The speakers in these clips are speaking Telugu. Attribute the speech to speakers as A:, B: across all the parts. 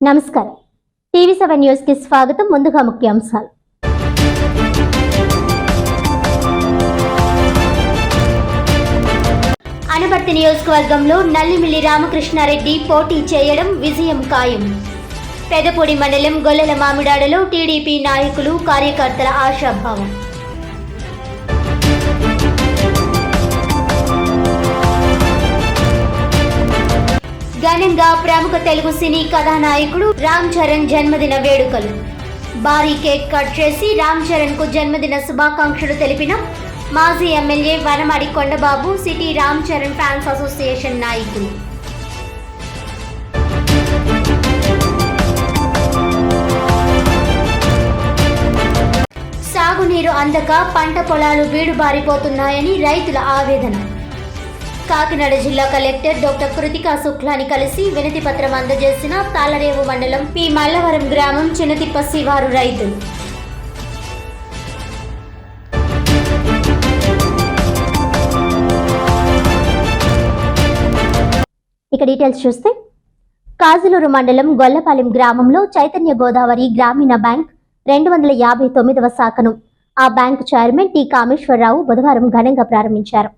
A: నమస్కారం. టీవీ సెవెన్ న్యూస్కి స్వాగతం. ముందుగా ముఖ్యాంశాలు. అనపర్తి నియోజకవర్గంలో నల్లిమిల్లి రామకృష్ణారెడ్డి పోటీ చేయడం విజయం ఖాయం. పెదపూడి మండలం గొల్లల మామిడాడలో టీడీపీ నాయకులు కార్యకర్తల ఆశాభావం. ఘనంగా ప్రముఖ తెలుగు సినీ కథానాయకుడు రామ్ చరణ్ జన్మదిన వేడుకలు. భారీ కేక్ కట్ చేసి రామ్ చరణ్కు జన్మదిన శుభాకాంక్షలు తెలిపిన మాజీ MLA Vanamadi Kondababu city Ram Charan fans association నాయకులు. సాగునీరు అందక పంట పొలాలు బీడుబారిపోతున్నాయని రైతుల ఆవేదన. కాకినాడ జిల్లా కలెక్టర్ డాక్టర్ కృతికా శుక్లాని కలిసి వినతి పత్రం అందజేసిన తాళరేవు మండలం పి. మల్లవరం గ్రామం చిన్నతిప్ప శివారు రైతులు ఇక డీటెయిల్స్ చూస్తే కాజులూరు మండలం గొల్లపాలెం గ్రామంలో చైతన్య గోదావరి గ్రామీణ బ్యాంక్ రెండు వందల యాభై తొమ్మిదవ శాఖను. ఆ బ్యాంకు చైర్మన్ టి. కామేశ్వరరావు బుధవారం ఘనంగా ప్రారంభించారు.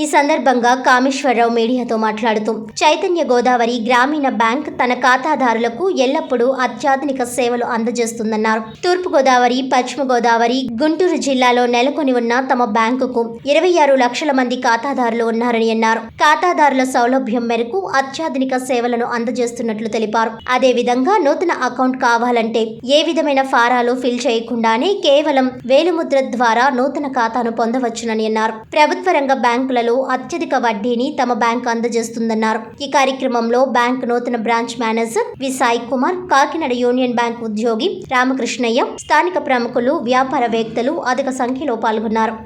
A: ఈ సందర్భంగా కామేశ్వరరావు మీడియాతో మాట్లాడుతూ చైతన్య గోదావరి గ్రామీణ బ్యాంక్ తన ఖాతాదారులకు ఎల్లప్పుడూ అత్యాధునిక సేవలు అందజేస్తుందన్నారు. తూర్పు గోదావరి పశ్చిమ గోదావరి గుంటూరు జిల్లాలో నెలకొని ఉన్న తమ బ్యాంకుకు ఇరవై ఆరు లక్షల మంది ఖాతాదారులు ఉన్నారని అన్నారు. ఖాతాదారుల సౌలభ్యం మేరకు అత్యాధునిక సేవలను అందజేస్తున్నట్లు తెలిపారు. అదేవిధంగా నూతన అకౌంట్ కావాలంటే ఏ విధమైన ఫారాలు ఫిల్ చేయకుండానే కేవలం వేలుముద్ర ద్వారా నూతన ఖాతాను పొందవచ్చునని అన్నారు. ప్రభుత్వ రంగ బ్యాంకులలో అత్యధిక వడ్డీని తమ బ్యాంకు అందజేస్తుందన్నారు. ఈ కార్యక్రమంలో బ్యాంక్ నూతన branch manager V Sai Kumar Kakinada union bank ఉద్యోగి రామకృష్ణయ్య స్థానిక ప్రముఖులు వ్యాపారవేత్తలు అధిక సంఖ్యలో పాల్గొన్నారు.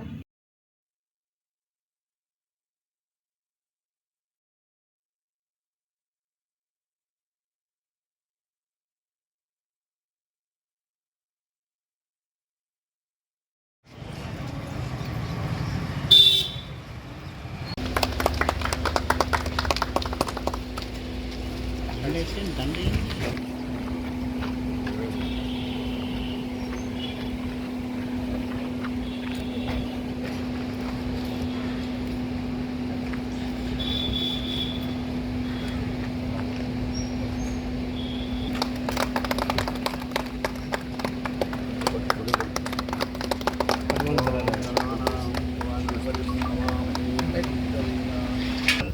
B: Sunday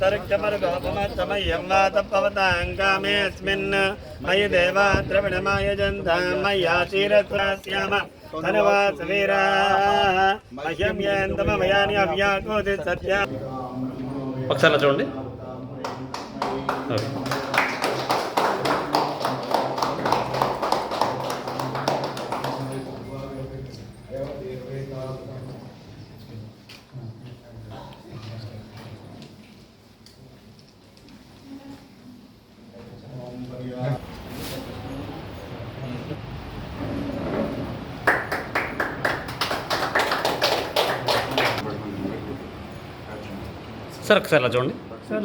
B: అంతరిక్షమరుగోపమత్తమయ్యమ్మాతపవతాంగామేస్మిన్ మయి దేవా ద్రవిణమాయ జంతాం మయ్యాశీరత్రాస్యామ
C: ధనవాసవీరా మహ్యం యేందమయాని అవ్యాకోతి సత్య ఒకసారి చూడండి సార్ ఒకసారి అలా చూడండి. సార్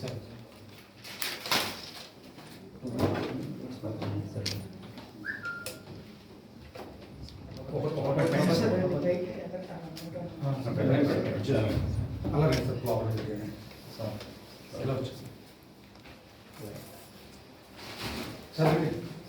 C: సార్ ఒకసారి అలా చూడండి ఓకే సార్.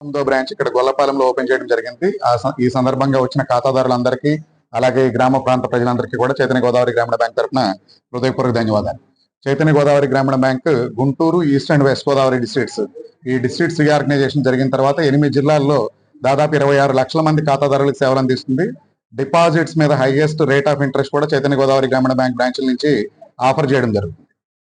D: తొమ్మిదో బ్రాంచ్ ఇక్కడ గొల్లపాలెంలో ఓపెన్ చేయడం జరిగింది. ఆ ఈ సందర్భంగా వచ్చిన ఖాతాదారులందరికీ అలాగే ఈ గ్రామ ప్రాంత ప్రజలందరికీ కూడా చైతన్య గోదావరి గ్రామీణ బ్యాంక్ తరఫున హృదయపూర్వక ధన్యవాదాలు. చైతన్య గోదావరి గ్రామీణ bank Guntur east and west Godavari districts. ఈ డిస్ట్రిక్ట్స్ రీఆర్గనైజేషన్ జరిగిన తర్వాత ఎనిమిది జిల్లాల్లో దాదాపు ఇరవై ఆరు లక్షల మంది ఖాతాదారులకు సేవలు అందిస్తుంది డిపాజిట్స్ మీద హైయెస్ట్ రేట్ ఆఫ్ ఇంట్రెస్ట్ కూడా చైతన్య గోదావరి గ్రామీణ బ్యాంక్ బ్రాంచ్ల నుంచి ఆఫర్ చేయడం జరుగుతుంది.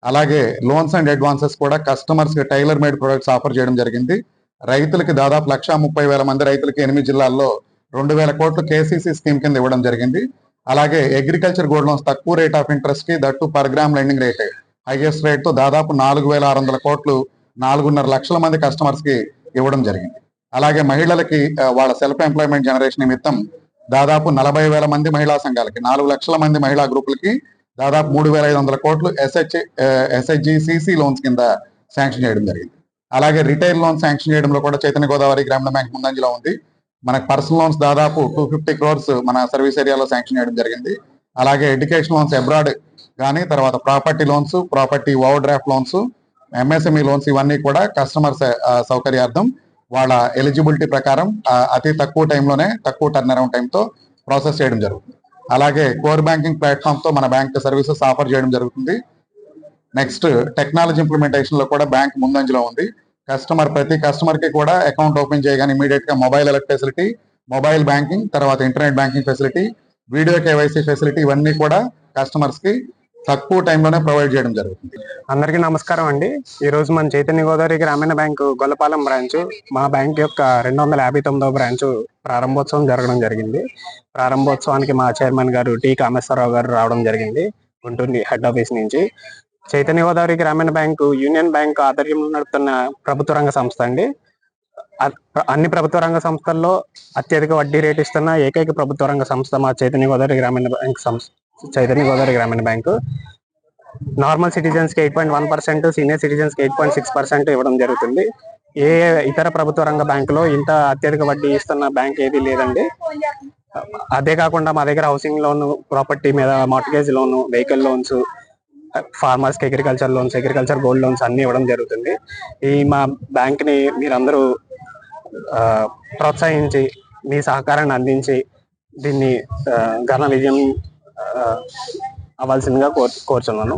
D: అలాగే లోన్స్ అండ్ అడ్వాన్సెస్ కూడా కస్టమర్స్కి టైలర్ మేడ్ ప్రొడక్ట్స్ ఆఫర్ చేయడం జరిగింది. రైతులకి దాదాపు లక్ష ముప్పై వేల మంది రైతులకి ఎనిమిది జిల్లాల్లో రెండు వేల కోట్లు కేసీసీ స్కీమ్ కింద ఇవ్వడం జరిగింది. అలాగే అగ్రికల్చర్ గోల్డ్ లోన్స్ తక్కువ rate of ఇంట్రెస్ట్కి that per gram lending rate highest రేట్తో దాదాపు నాలుగు వేల ఆరు వందల కోట్లు నాలుగున్నర లక్షల మంది కస్టమర్స్కి ఇవ్వడం జరిగింది. అలాగే మహిళలకి వాళ్ళ సెల్ఫ్ ఎంప్లాయ్మెంట్ జనరేషన్ నిమిత్తం దాదాపు నలభై వేల మంది మహిళా సంఘాలకి నాలుగు లక్షల మంది మహిళా గ్రూపులకి దాదాపు మూడు వేల ఐదు వందల కోట్లు ఎస్హెచ్ ఎస్హెచ్జి సిసి లోన్స్ కింద శాంక్షన్ చేయడం జరిగింది. అలాగే రిటైల్ లోన్ శాంక్షన్ చేయడంలో కూడా చైతన్య గోదావరి గ్రామీణ బ్యాంక్ ముందంజలో ఉంది. మనకు పర్సనల్ లోన్స్ దాదాపు టూ ఫిఫ్టీ క్రోర్స్ మన సర్వీస్ ఏరియాలో శాంక్షన్ చేయడం జరిగింది. అలాగే ఎడ్యుకేషన్ లోన్స్ అబ్రాడ్ కానీ తర్వాత property loans property overdraft loans MSME loans ఇవన్నీ కూడా కస్టమర్స్ సౌకర్యార్థం వాళ్ళ ఎలిజిబిలిటీ ప్రకారం అతి తక్కువ టైంలోనే తక్కువ టర్న్ అరౌండ్ టైంతో ప్రాసెస్ చేయడం జరుగుతుంది. అలాగే కోర్ బ్యాంకింగ్ ప్లాట్ఫామ్తో మన బ్యాంక్ సర్వీసెస్ ఆఫర్ చేయడం జరుగుతుంది. నెక్స్ట్ టెక్నాలజీ ఇంప్లిమెంటేషన్లో కూడా బ్యాంక్ ముందంజలో ఉంది. కస్టమర్ ప్రతి కస్టమర్కి కూడా అకౌంట్ ఓపెన్ చేయగానే ఇమీడియట్గా mobile alert facility mobile banking తర్వాత internet banking facility video KYC facility ఇవన్నీ కూడా కస్టమర్స్కి తక్కువ టైంలోనే ప్రొవైడ్ చేయడం జరుగుతుంది.
E: అందరికీ నమస్కారం అండి. ఈ రోజు మన చైతన్య గోదావరి గ్రామీణ బ్యాంకు గొల్లపాలెం బ్రాంచ్ మా బ్యాంక్ యొక్క రెండు వందల యాభై తొమ్మిదవ బ్రాంచ్ ప్రారంభోత్సవం జరగడం జరిగింది. ప్రారంభోత్సవానికి మా చైర్మన్ గారు టి కామేశ్వరరావు గారు రావడం జరిగింది. గుంటూరు హెడ్ ఆఫీస్ నుంచి. చైతన్య గోదావరి గ్రామీణ బ్యాంకు యూనియన్ బ్యాంక్ ఆధ్వర్యంలో నడుపుతున్న ప్రభుత్వ రంగ సంస్థ అండి. అన్ని ప్రభుత్వ రంగ సంస్థల్లో అత్యధిక వడ్డీ రేటు ఇస్తున్న ఏకైక ప్రభుత్వ రంగ సంస్థ మా చైతన్య గోదావరి గ్రామీణ బ్యాంక్ సంస్థ. చైతన్య గోదావరి గ్రామీణ bank. Normal సిటిజన్స్కి eight point one percent senior సిటిజన్స్కి eight point six percent ఇవ్వడం జరుగుతుంది. ఏ ఇతర ప్రభుత్వ రంగ బ్యాంకులో ఇంత అత్యధిక వడ్డీ ఇస్తున్న బ్యాంక్ ఏది లేదండి. అదే కాకుండా మా దగ్గర హౌసింగ్ లోన్ ప్రాపర్టీ మీద mortgage loan vehicle loans ఫార్మర్స్కి agriculture loans agriculture gold loans అన్ని ఇవ్వడం జరుగుతుంది. ఈ మా బ్యాంక్ని మీరందరూ ప్రోత్సహించి మీ సహకారాన్ని అందించి దీన్ని ఘన విజయం అవ్వాల్సిందిగా కోరు కోరుచున్నాను.